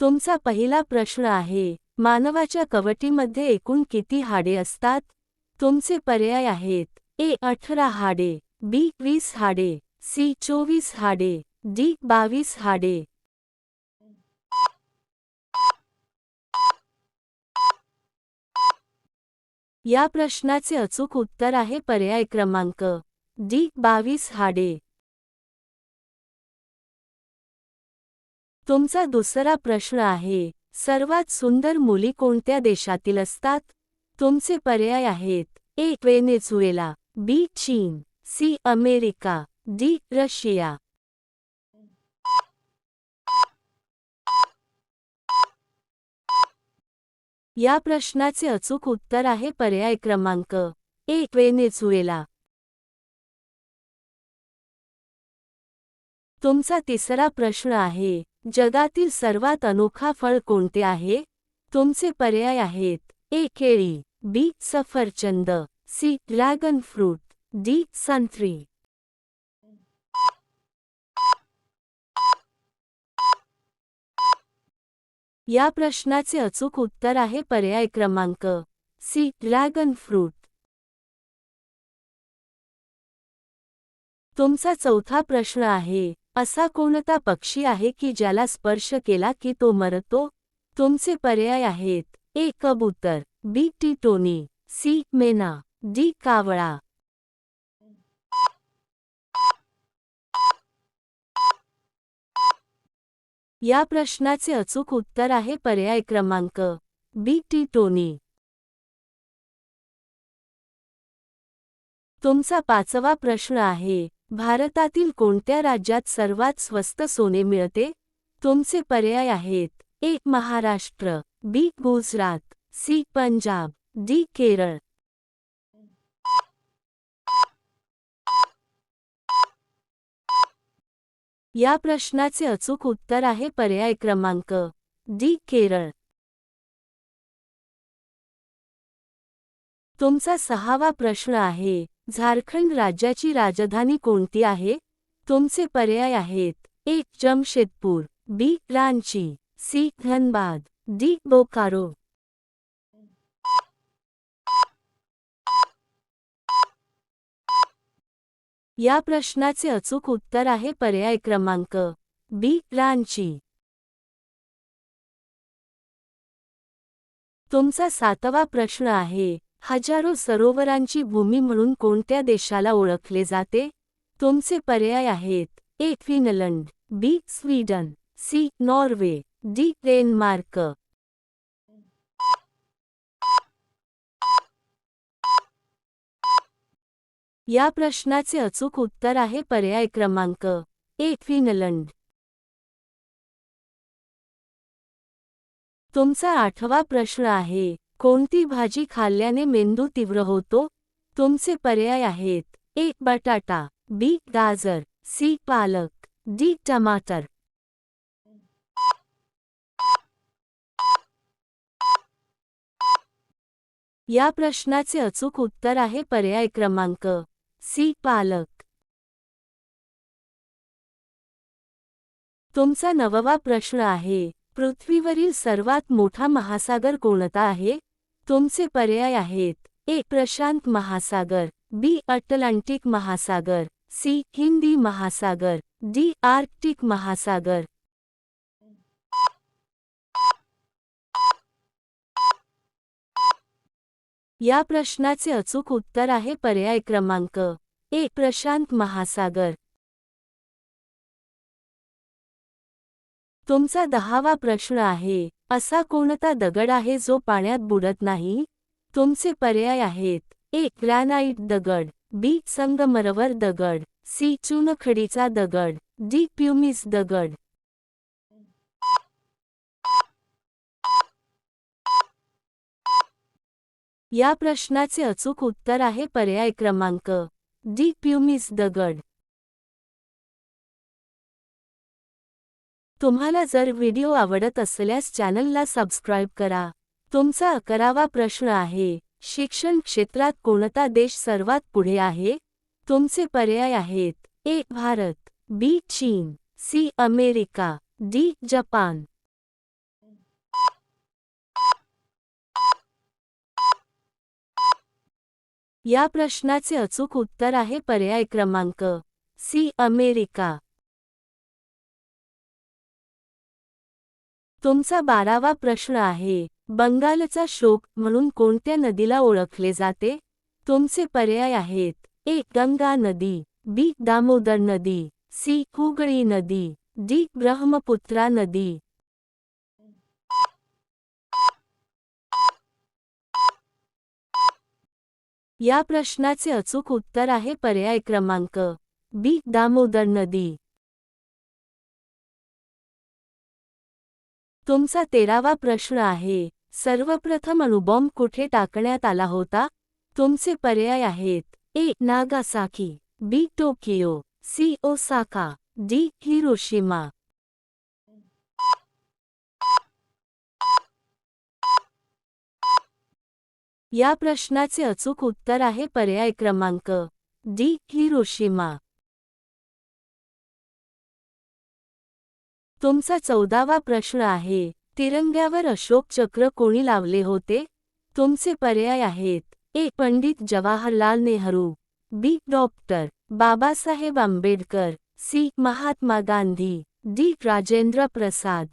तुमचा पहिला प्रश्न आहे मानवाच्या कवटीमध्ये एकूण किती हाडे असतात? तुमचे पर्याय आहेत ए अठरा हाडे बी वीस हाडे सी चोवीस हाडे डी बावीस हाडे. या प्रश्नाचे अचूक उत्तर आहे पर्याय क्रमांक डी बावीस हाडे. तुमचा दुसरा प्रश्न आहे सर्वात सुंदर मुली कोणत्या देशातील असतात? तुमचे पर्याय आहेत ए. वेनेझुएला बी. चीन सी. America D. रशिया. या प्रश्नाचे अचूक उत्तर आहे पर्याय क्रमांक एक वेनेझुएला तुमचा तिसरा प्रश्न आहे जगातील सर्वात अनोखा फळ कोणते आहे? तुमचे पर्याय आहेत. ए. केळी. बी. सफरचंद. सी. Dragon fruit. डी. संत्री या प्रश्नाचे अचूक उत्तर आहे पर्याय क्रमांक सी. Dragon fruit. तुमचा चौथा प्रश्न आहे. असा कोणता पक्षी आहे की ज्याला स्पर्श केला की तो मरतो? तुमचे पर्याय आहेत. ए कबूतर. बी टी टोनी सी मेना. डी कावळा. या प्रश्नाचे अचूक उत्तर आहे पर्याय क्रमांक बी टी टोनी तुमचा पाचवा प्रश्न आहे. भारतातील कोणत्या राज्यात सर्वात स्वस्त सोने मिळते? तुमचे पर्याय आहेत. एक Maharashtra. B. Gujarat. C. Punjab. D. Kerala. या प्रश्नाचे अचूक उत्तर आहे पर्याय क्रमांक डी. केरळ. तुमचा सहावा प्रश्न आहे. झारखंड राज्याची राजधानी कोणती आहे? तुमचे पर्याय आहेत. एक Jamshedpur. B. Ranchi. C. Dhanbad. D. Bokaro. या प्रश्नाचे अचूक उत्तर आहे पर्याय क्रमांक बी. रांची. तुमचा सातवा प्रश्न आहे. हजारो सरोवरांची भूमी म्हणून कोणत्या देशाला ओळखले जाते? तुमचे पर्याय आहेत. A Finland. B Sweden. C Norway. D Denmark. या प्रश्नाचे अचूक उत्तर आहे पर्याय क्रमांक ए फिनलंड. तुमचा आठवा प्रश्न आहे. कोणती भाजी खाल्ल्याने मेंदू तीव्र होतो? तुमचे पर्याय आहेत. एक बटाटा. बी. गाजर. सी. पालक. डी. टमाटर. या प्रश्नाचे अचूक उत्तर आहे पर्याय क्रमांक सी. पालक. तुमचा नववा प्रश्न आहे. पृथ्वीवरील सर्वात मोठा महासागर कोणता आहे? तुमचे पर्याय आहेत. ए. प्रशांत महासागर. बी. अटलांटिक महासागर. सी. हिंदी महासागर. डी. आर्क्टिक महासागर. या प्रश्नाचे अचूक उत्तर आहे पर्याय क्रमांक. ए. प्रशांत महासागर. तुमचा दहावा प्रश्न आहे. असा कोणता दगड आहे जो पाण्यात बुडत नाही? तुमचे पर्याय आहेत. ए. ग्रॅनाइट दगड. बी. संगमरवर दगड. सी. चुनखडीचा दगड. डी. प्युमिस दगड. या प्रश्नाचे अचूक उत्तर आहे पर्याय क्रमांक. डी. प्युमिस दगड. तुम्हाला जर व्हिडिओ आवडत असल्यास चॅनलला सबस्क्राईब करा. तुमचा अकरावा प्रश्न आहे शिक्षण क्षेत्रात कोणता देश सर्वात पुढे आहे? तुमचे पर्याय आहेत ए भारत बी चीन सी अमेरिका डी जपान. या प्रश्नाचे अचूक उत्तर आहे पर्याय क्रमांक सी अमेरिका. तुमचा बारावा प्रश्न आहे बंगालचा शोक म्हणून कोणत्या नदीला ओळखले जाते? तुमचे पर्याय आहेत ए गंगा नदी बी दामोदर नदी सी हुगळी नदी डी ब्रह्मपुत्रा नदी. या प्रश्नाचे अचूक उत्तर आहे पर्याय क्रमांक बी दामोदर नदी. तुमचा तेरावा प्रश्न आहे. सर्वप्रथम अणुबॉम्ब कुठे टाकण्यात आला होता? तुमचे पर्याय आहेत. A. Nagasaki. B. Tokyo. C. Osaka. D. Hiroshima. या प्रश्नाचे अचूक उत्तर आहे पर्याय क्रमांक. डी. हिरोशिमा. तुमचा चौदावा प्रश्न आहे तिरंग्यावर अशोक चक्र कोणी लावले होते? तुमचे पर्याय आहेत. A. Pandit Jawaharlal Nehru. B. Doctor. Babasaheb Ambedkar. C. Mahatma Gandhi. D. Rajendra Prasad.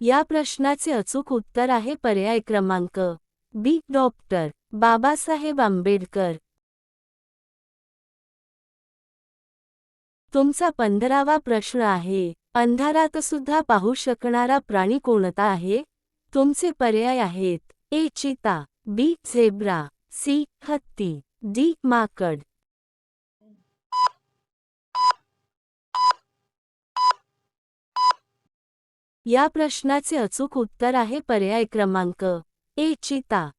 या प्रश्नाचे अचूक उत्तर आहे पर्याय क्रमांक. बी. डॉक्टर. बाबासाहेब आंबेडकर. तुमचा पंधरावा प्रश्न आहे. अंधारात सुद्धा पाहू शकणारा प्राणी कोणता आहे? तुमचे पर्याय आहेत. ए. चिता. बी. झेब्रा. सी. हत्ती. डी. माकड. या प्रश्नाचे अचूक उत्तर आहे पर्याय क्रमांक ए. चिता.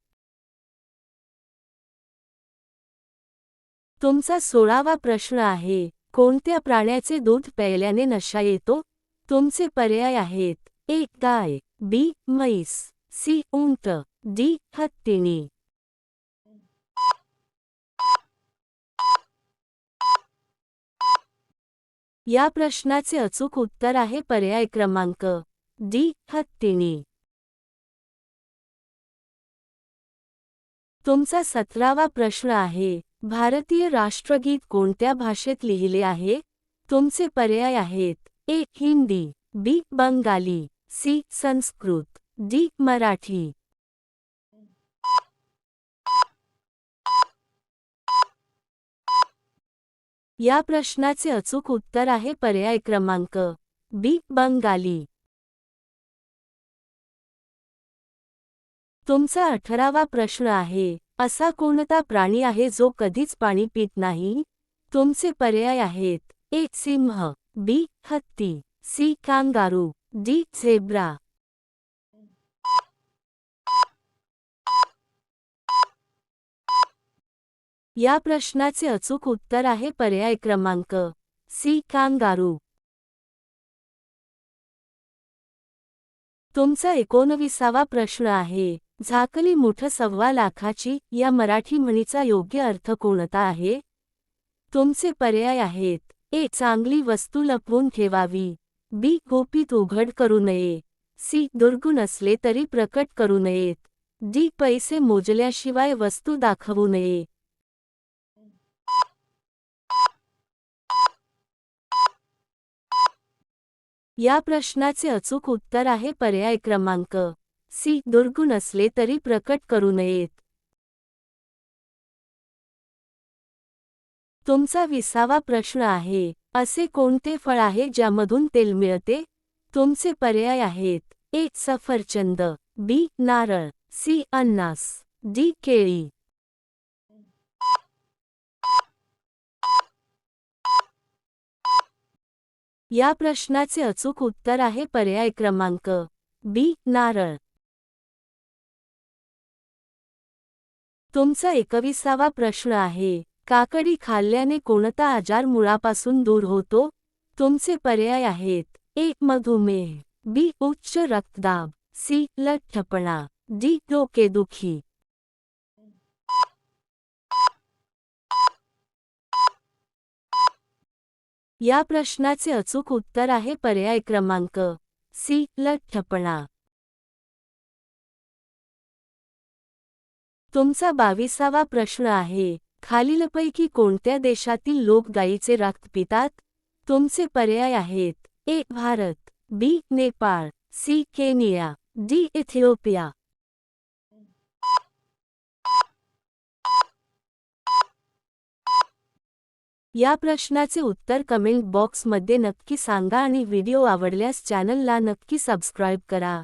तुमचा सोळावा प्रश्न आहे. कोणत्या प्राण्याचे दूध प्यायल्याने नशा येतो? तुमचे पर्याय आहेत. ए गाय बी म्हैस सी उंट डी हत्तीणी या प्रश्नाचे अचूक उत्तर आहे पर्याय क्रमांक डी हत्तीणी तुमचा सतरावा प्रश्न आहे. भारतीय राष्ट्रगीत कोणत्या भाषेत लिहिले आहे? तुमचे पर्याय आहेत. A Hindi B Bengali C Sanskrit D Marathi. या प्रश्नाचे अचूक उत्तर आहे पर्याय क्रमांक बी बंगाली. तुमचा अठरावा प्रश्न आहे. असा कोणता प्राणी आहे जो कधीच पाणी पित नाही? तुमचे पर्याय आहेत. ए. सिंह. बी. हत्ती. सी. कांगारू. डी. झेब्रा. या प्रश्नाचे अचूक उत्तर आहे पर्याय क्रमांक सी. कांगारू. तुमचा एकोणविसावा प्रश्न आहे. झाकली मुठ सव्वा लाखाची या मराठी म्हणीचा योग्य अर्थ कोणता आहे? तुमचे पर्याय आहेत. ए. चांगली वस्तू लपवून ठेवावी. बी. गोपीत उघड करू नये. सी. दुर्गुण असले तरी प्रकट करू नयेत. डी. पैसे मोजल्याशिवाय वस्तू दाखवू नये. या प्रश्नाचे अचूक उत्तर आहे पर्याय क्रमांक सी दुर्गुण असले तरी प्रकट करू नयेत. तुमचा विसावा प्रश्न आहे असे कोणते फळ आहे ज्यामधून तेल मिळते? तुमचे पर्याय आहेत. ए. सफरचंद. बी. नारळ. सी. अन्नास डी. केळी. या प्रश्नाचे अचूक उत्तर आहे पर्याय क्रमांक बी. नारळ. तुमचा एकविसावा प्रश्न आहे. काकडी खाल्ल्याने कोणता आजार मुळापासून दूर होतो? तुमचे पर्याय आहेत. एक मधुमेह. बी. उच्च रक्तदाब. सी. लठ्ठपणा. डी. डोकेदुखी. या प्रश्नाचे अचूक उत्तर आहे पर्याय क्रमांक सी. लठ्ठपणा. तुमचा बावीसावा प्रश्न आहे खालीलपैकी कोणत्या देशातील लोक गायीचे रक्त पितात? तुमचे पर्याय आहेत A Bharat B Nepal C Kenya D Ethiopia. या प्रश्नाचे उत्तर कमेंट बॉक्समध्ये नक्की सांगा आणि व्हिडिओ आवडल्यास चॅनलला नक्की सबस्क्राईब करा.